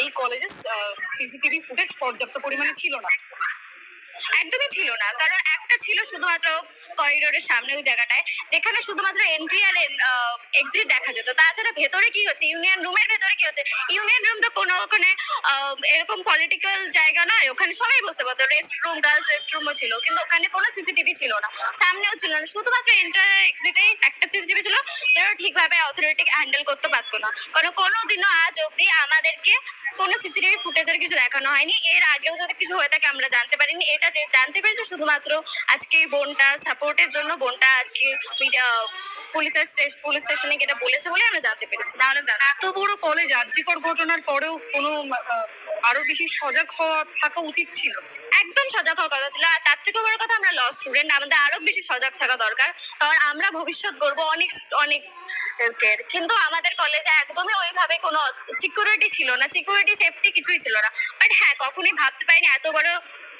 এই কলেজে CCTV footage পর্যাপ্ত পরিমাণে ছিল না। একদমই ছিল না, কারণ একটা ছিল শুধুমাত্র করিডোরের সামনে ওই জায়গাটায়, যেখানে শুধুমাত্র এন্ট্রি আর এক্সিট দেখা যেত। তাছাড়া ভেতরে কি হচ্ছে? ইউনিয়ন রুমের ভেতরে কি হচ্ছে? ইউনিয়ন রুম তো কোনো ওখানে এরকম পলিটিক্যাল জায়গা নয়। ওখানে সবাই বুঝতে পারতো রেস্ট রুম গার্লস রেস্ট রুমও ছিল, কিন্তু ওখানে কোনো সিসিটিভি ছিল না, সামনেও ছিল না। শুধুমাত্র এন্টার এক্সিটে একটা সিসিটিভি ছিল, যেটা ঠিকভাবে অথরিটি হ্যান্ডেল করতে পারতো না। কারণ কোনোদিনও আজ অবধি আমাদেরকে কোনো সিসিটিভি ফুটেজের কিছু দেখানো হয়নি। এর আগেও যদি কিছু হয়ে থাকে, আমরা জানতে পারিনি। এটা যে, জানতে পেরেছি শুধুমাত্র আজকে বোনটা বোনটার সাপোর্টের জন্য বোনটা আজকে পুলিশের পুলিশ স্টেশনে এটা বলেছে বলে আমরা জানতে পেরেছি। নাহলে জানা এত বড় কলেজ আর্যিকর ঘটনার পরেও কোনো আরও বেশি সজাগ হওয়া থাকা উচিত ছিল? একদম সজাগ হওয়ার কথা ছিল। আর তার থেকেও বড় কথা আমরা ল স্টুডেন্ট আমাদের আরও বেশি সজাগ থাকা দরকার। কারণ আমরা ভবিষ্যৎ গড়বো অনেক অনেক কিন্তু আমাদের কলেজে একদমই ওইভাবে কোনো সিকিউরিটি ছিল না। সিকিউরিটি সেফটি কিছুই ছিল না। বাট হ্যাঁ কখনোই ভাবতে পারিনি এত বড়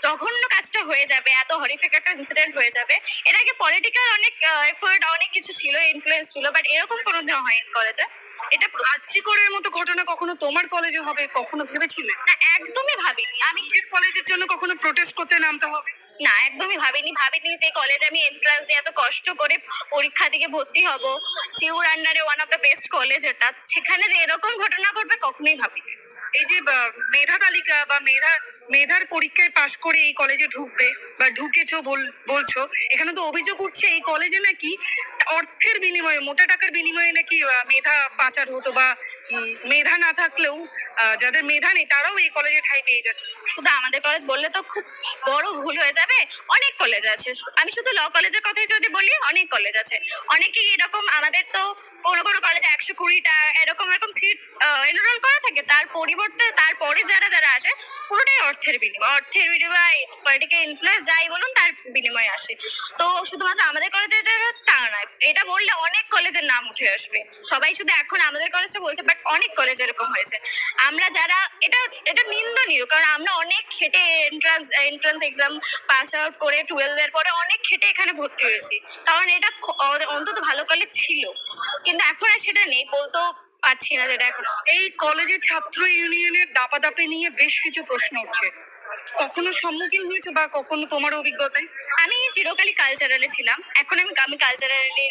জঘন্য কাজটা হয়ে যাবে এত হরিফিক একটা ইনসিডেন্ট হয়ে যাবে। এর আগে পলিটিক্যাল অনেক এফোর্ট অনেক কিছু ছিল ইনফ্লুয়েন্স ছিল বাট এরকম কোনো দিন হয়নি কলেজে এটা আর্যিকরের মতো ঘটনা কখনো তোমার কলেজে হবে কখনো ভেবেছিলে? না, একদমই ভাবিনি। আমি কলেজের জন্য কখনো প্রোটেস্ট করতে নামতে হবে? না একদমই ভাবিনি। ভাবিনি যে কলেজে আমি এন্ট্রান্স দিয়ে এত কষ্ট করে পরীক্ষা দিকে ভর্তি হব। সিউর আন্ডারে one of the best college এটা সেখানে যে এরকম ঘটনা ঘটবে কখনোই ভাবিনি। এই যে মেধা তালিকা বা মেধা, মেধার পরীক্ষায় পাশ করে এই কলেজে ঢুকবে বা ঢুকেছো বল- বলছো, এখানে তো অভিযোগ উঠছে এই কলেজে নাকি অর্থের বিনিময়ে, মোটা টাকার বিনিময়ে নাকি মেধা পাচার হতো বা মেধা না থাকলেও যাদের মেধা নেই তারাও এই কলেজে ঠাই পেয়ে যাচ্ছে। শুধু আমাদের কলেজ বললে তো খুব বড় ভুল হয়ে যাবে। অনেক কলেজ আছে। আমি শুধু ল কলেজের কথাই যদি বলি, অনেক কলেজ আছে। অনেকেই এরকম আমাদের তো কোনো কোনো কলেজে একশো কুড়িটা এরকম এরকম সিট এনরোল করা থাকে। তার পরিবর্তে, তারপরে যারা যারা আসে, পুরোটাই অর্থের বিনিময়। অর্থের বিনিময় পলিটিক্যাল ইনফ্লুয়েন্স যাই বলুন, তার বিনিময়ে আসে। তো শুধুমাত্র আমাদের কলেজে যারা তা নয় এটা বললে অনেক কলেজের নাম উঠে আসবে। সবাই শুধু এখন আমাদের কলেজটা বলছে বাট অনেক কলেজ এরকম হয়েছে। আমরা যারা, এটা এটা নিন্দনীয়, কারণ আমরা অনেক খেটে entrance entrance exam pass out করে টুয়েলভের পরে অনেক খেটে এখানে ভর্তি হয়েছি। কারণ এটা অন্তত ভালো কলেজ ছিল। কিন্তু এখন আর সেটা নেই, বলতেও পারছি না যেটা এখন। এই কলেজে ছাত্র ইউনিয়নের দাপাদাপি নিয়ে বেশ কিছু প্রশ্ন উঠছে। কখনো সম্মুখীন হয়েছো বা কখনো তোমার অভিজ্ঞতায়? আমি চিরকালই কালচারালে ছিলাম। এখন আমি আমি কালচারালি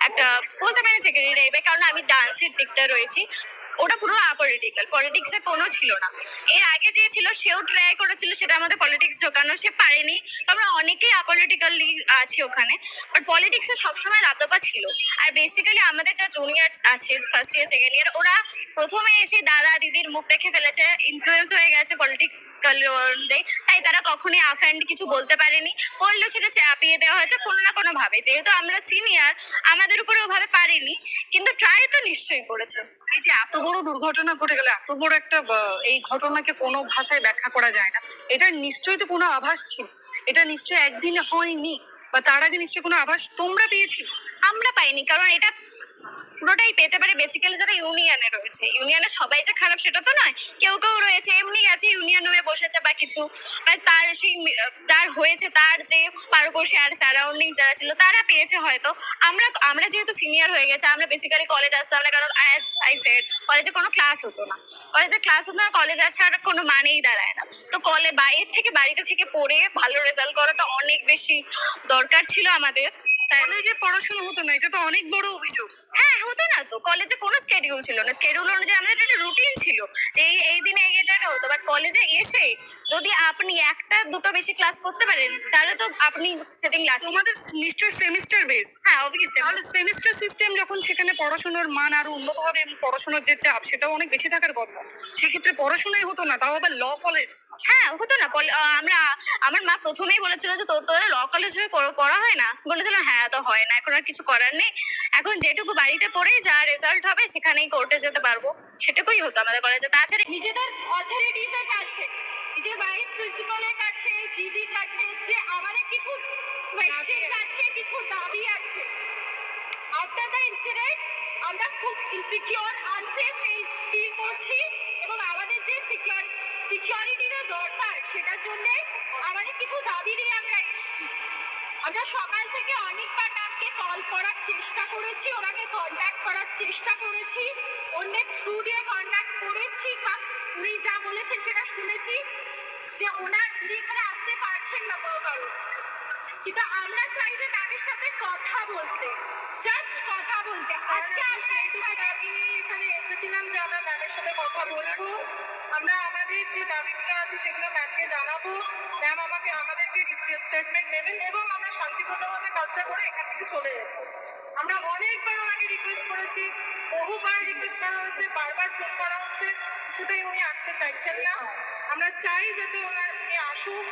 একটা বলতে পারি সেকেন্ডারি টাইপের কারণ আমি ডান্সের দিকটা রয়েছি। ওটা পুরো আপলিটিক্যাল পলিটিক্সে কোনো ছিল না। এর আগে যে ছিল, সেও ট্রাই করেছিল, সেটা আমাদের পলিটিক্স ঢোকানো, সে পারেনি। আমরা অনেকেই আপলিটিক্যালি আছি ওখানে। বাট পলিটিক্সে সবসময় লাতপা ছিল। আর বেসিক্যালি আমাদের যা জুনিয়র আছে ফার্স্ট ইয়ার সেকেন্ড ইয়ার ওরা প্রথমে এসে দাদা, দিদির মুখ দেখে ফেলেছে ইনফ্লুয়েন্স হয়ে গেছে অনুযায়ী। তাই তারা কখনোই আফ অ্যান্ড কিছু বলতে পারেনি। বললেও সেটা চাপিয়ে দেওয়া হয়েছে কোনো না কোনো ভাবে। যেহেতু আমরা সিনিয়র আমাদের উপরে ওভাবে পারেনি। কিন্তু ট্রাই তো নিশ্চয়ই করেছে। এই যে এত বড় দুর্ঘটনা ঘটে গেল এত বড় একটা এই ঘটনাকে কোনো ভাষায় ব্যাখ্যা করা যায় না। এটা নিশ্চয়ই তো কোনো আভাস ছিল। এটা নিশ্চয়ই একদিনে হয়নি। বা তার আগে নিশ্চয়ই কোনো আভাস তোমরা পেয়েছিলে? আমরা পাইনি। কারণ এটা পুরোটাই পেতে পারে বেসিক্যালি যারা ইউনিয়নে রয়েছে। ইউনিয়নে সবাই যে খারাপ সেটা তো নয়। কেউ কেউ রয়েছে, এমনি গেছে ইউনিয়ন হয়ে বসেছে বা কিছু। বা তার সেই, তার হয়েছে, তার যে পারপাশে আর সারাউন্ডিং যারা ছিল, তারা পেয়েছে হয়তো। আমরা আমরা যেহেতু সিনিয়র হয়ে গেছে, আমরা বেসিক্যালি কলেজ আসতাম না, কারণ অ্যাজ আই সেড কলেজে কোনো ক্লাস হতো না। কলেজে ক্লাস হতো না কলেজ আসার কোনো মানেই দাঁড়ায় না। তো কলে বাইরের থেকে বাড়িতে থেকে পড়ে ভালো রেজাল্ট করাটা অনেক বেশি দরকার ছিল আমাদের। কলেজে পড়াশোনা হতো না, এটা তো অনেক বড় অভিযোগ। হ্যাঁ হতো না তো। কলেজে কোনো স্কেডিউল ছিল না। স্কেডিউল অনুযায়ী আমাদের একটা রুটিন ছিল যে এই দিনে এই এটা হতো। বাট কলেজে এসে যদি আপনি একটা দুটো বেশি ক্লাস করতে পারেন তাহলে তো আপনি সেটিং লাগবে তোমাদের নিশ্চয়ই সেমিস্টার বেস হ্যাঁ অবভিয়াসলি তাহলে সেমিস্টার সিস্টেম যখন সেখানে পড়াশোনার মান আরও উন্নত হবে এবং পড়াশোনার যে চাপ সেটাও অনেক বেশি থাকার কথা। সেক্ষেত্রে পড়াশোনাই হতো না তাও আবার ল কলেজ হ্যাঁ হতো না। আমরা আমার মা প্রথমেই বলেছিল যে তোর তোরা ল কলেজ হয়ে পড়া হয় না? বলেছিল হ্যাঁ তো হয় না এখন আর কিছু করার নেই। এখন যেটুকু বাড়িতে পড়ে যা রেজাল্ট হবে সেখানেই কোর্টে যেতে পারব। সেটুকুই হতো আমাদের কলেজে তাছাড়া নিজেদের অথরিটিসের কাছে। নিজের ভাইস প্রিন্সিপালের কাছে জিডির কাছে যে আমাদের কিছু কোয়েশ্চেন আছে। কিছু দাবি আছে। আফটার দ্য ইনসিডেন্ট আমরা খুব ইনসিকিউর আনসেফ ফিল করছি এবং আমাদের যে সিকিউর সিকিউরিটিটা দরকার সেটার জন্য আমাদের কিছু দাবি নিয়ে আমরা এসেছি। আমরা সকাল থেকে অনেকবার ম্যামকে কল করার চেষ্টা করেছি ওনাকে কন্ট্যাক্ট করার চেষ্টা করেছি। অন্যের থ্রু দিয়ে কন্ট্যাক্ট করেছি বা উনি যা বলেছেন সেটা শুনেছি যে ওনার উনি এখানে আসতে পারছেন না কোনো কারণ কিন্তু আমরা চাই যে তাদের সাথে কথা বলতে জাস্ট কথা বলতে। আজকে আমরা দাবি নিয়ে এখানে এসেছিলাম যে আমরা ম্যামের সাথে কথা বলব। আমরা আমাদের যে দাবিগুলো আছে সেগুলো ম্যামকে জানাব। ম্যাম আমাকে আমাদেরকে স্টেটমেন্ট নেবেন এবং আমরা শান্তিপূর্ণভাবে কাজটা করে এখান থেকে চলে যাব। আমরা অনেকবার ওনাকে রিকোয়েস্ট করেছি বহুবার রিকোয়েস্ট করা হয়েছে বারবার ফোন করা হচ্ছে কিছুতেই উনি আসতে চাইছেন না। আমরা চাই যাতে ওনার উনি আসুক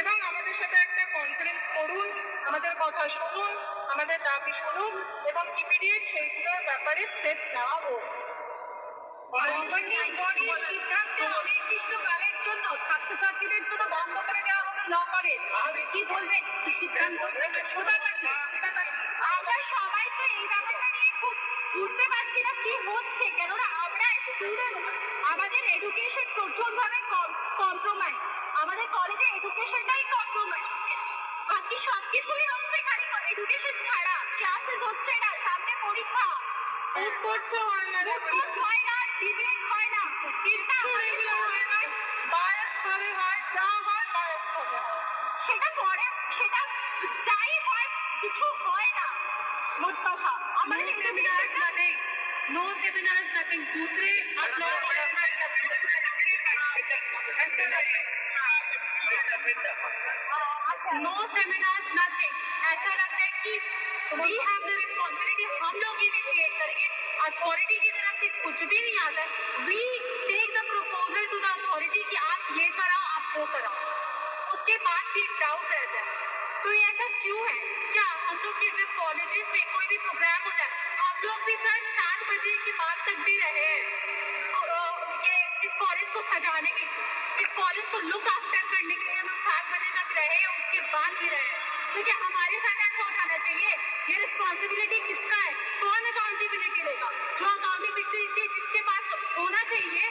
এবং আমাদের সাথে একটা কনফারেন্স করুন আমাদের কথা শুনুন আমাদের দাবি শুনুন এবং ইমিডিয়েট সেইগুলোর ব্যাপারে স্টেপস নেওয়া হোক। সিদ্ধান্তে অনির্দিষ্টকালের জন্য ছাত্রছাত্রীদের জন্য বন্ধ করে দেওয়া হবে ল কলেজ কি বলবেন? কি সিদ্ধান্ত? আমরা সবাই তো এই ব্যাপারটা নিয়ে খুব বুঝতে পারছি না কি হচ্ছে কেননা আমরা স্টুডেন্ট আমাদের এডুকেশন প্রচুরভাবে কম্প্রোমাইজ আমাদের কলেজে এডুকেশনটাই কম্প্রোমাইজ বাকি সব কিছুই হচ্ছে খালি এডুকেশন ছাড়া ক্লাসেস হচ্ছে না সামনে পরীক্ষা। করছে হয় না মুখোশ হয় না ডিবেট হয় না। কিচ্ছু এগুলো হয় না বায়াস ভাবে হয় যা হয় বায়াস হয়। সেটা পরে সেটা যাই হয় কিছু হয় दूसरे नो सेमिनार्स नथिंग ऐसा लगता है कि वी हैव द रिस्पॉन्सिबिलिटी हम लोग इनिशिएट करेंगे। अथॉरिटी की तरफ़ से कुछ भी नहीं आता। We take the proposal to the authority कि आप ये कराओ आप वो कराओ। उसके बाद भी एक डाउट रहता है। तो ये ऐसा क्यों है? क्या हम लोग के जब कॉलेजेस में कोई भी प्रोग्राम होता है हम लोग भी सर सात बजे के बाद तक भी रहे हैं। और, ये इस कॉलेज को सजाने के इस कॉलेज को लुक आफ्टर करने के लिए हम लोग सात बजे तक रहे उसके बाद भी रहे तो क्या हमारे साथ ऐसा हो जाना चाहिए? ये रिस्पॉन्सिबिलिटी किसका है? कौन अकाउंटेबिलिटी लेगा? जो अकाउंटेबिलिटी जिसके पास होना चाहिए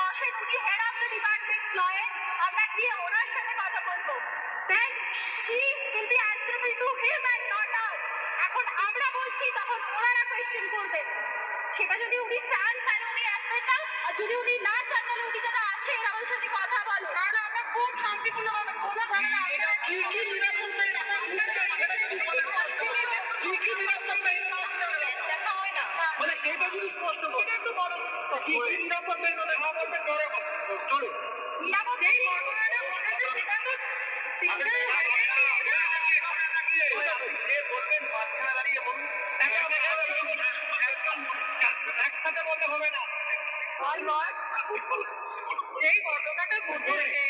বসেন উনি হেড অফ দ্য ডিপার্টমেন্ট লয়ে আমরা গিয়ে ওনার সাথে কথা বলব। Then she will be answerable to him and not us এখন আমরা বলছি তখন ওনারা কোয়েশ্চেন করবেন সেটা যদি উনি চান তাহলে উনি আসবেন না আর যদি উনি না চান তাহলে উনি যেন আসে আমাদের সাথে কথা বলো। কারণ আমরা খুব শান্তিপূর্ণভাবে কোনো ঝামেলা মানে সেইটা যদি স্পষ্ট সেটা একটু বড় কি কি নিরাপত্তা এলাকা না বলবেন চলে চলে নিরাপদ যেই ঘটনাটা ঘটেছে সেটা তো সিঙ্গেল যে বলবেন মাঝখানে দাঁড়িয়ে বলুন একসাথে বলতে হবে না যেই ঘটনাটা ঘটেছে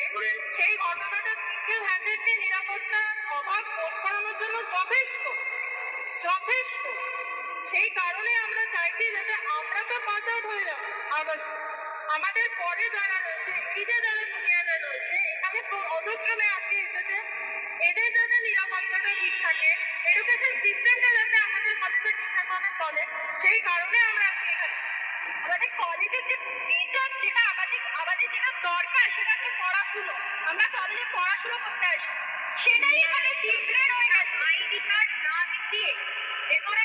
সেই ঘটনাটা সিঙ্গেল হ্যান্ডেডলি নিরাপত্তার অভাব বোধ করানোর জন্য যথেষ্ট যথেষ্ট সেই কারণে আমরা চাইছি যাতে আমরা তো পাস আউট হয়ে যাব আগস্ট। আমাদের পরে যারা রয়েছে, এই যে যারা জুনিয়ররা রয়েছে, এখানে তো অজস্র মেয়ে আজকে এসেছে। এদের যাতে নিরাপত্তাটা ঠিক থাকে এডুকেশন সিস্টেমটা যাতে আমাদের কলেজে ঠিকঠাকভাবে চলে, সেই কারণে আমরা আজকে এখানে আমাদের কলেজের যে টিচার যেটা আমাদের আমাদের যেটা দরকার, সেটা হচ্ছে পড়াশুনো। আমরা কলেজে পড়াশুনো করতে আসি। সেটাই এখানে চিত্রে রয়ে গেছে। আইডি কার্ড না দিয়ে ভেতরে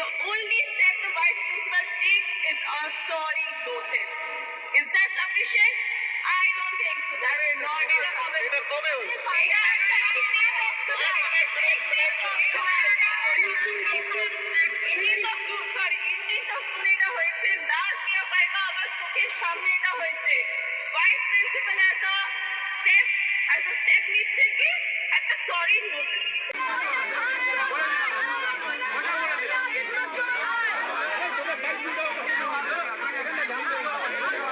The only step the vice principal takes is a sorry notice. Is that sufficient? I don't think so. That's এটা কবে হলো সামনে এটা হয়েছে ভাইস প্রিন্সিপাল এত স্টেপ এত স্টেপ নিচ্ছে কি একটা সরি নোটিস আমরা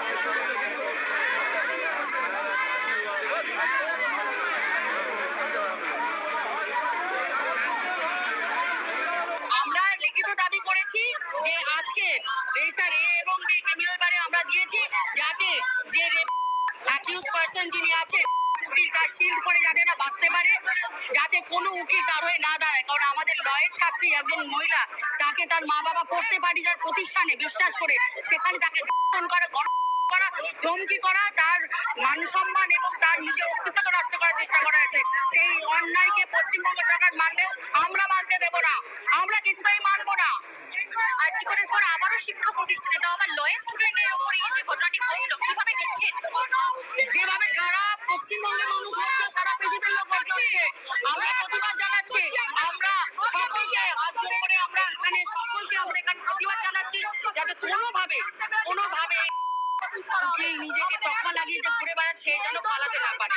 কোনো উকিল তার হয়ে না দাঁড়ায়। কারণ আমাদের লয়ের ছাত্রী একজন মহিলা, তাকে তার মা বাবা পড়তে পারি তার প্রতিষ্ঠানে বিশ্বাস করে সেখানে তাকে ধর্ষণ করা ধমকি করা, তার মান সম্মান এবং তার নিজের অস্তিত্বকে নষ্ট করার চেষ্টা করা হয়েছে। সেই অন্যায়কে পশ্চিমবঙ্গ সরকার মানলেও আমরা মানতে দেব না। আমরা কিছুতেই মানবো না। আর্জি করার পর আবারও শিক্ষা প্রতিষ্ঠানে। তাও আবার লয়ের স্টুডেন্টের উপর এই যে ঘটনাটি নিজেকে তকমা লাগিয়ে যে ঘুরে বেড়াচ্ছে সেই জন্য পালাতে না পারে।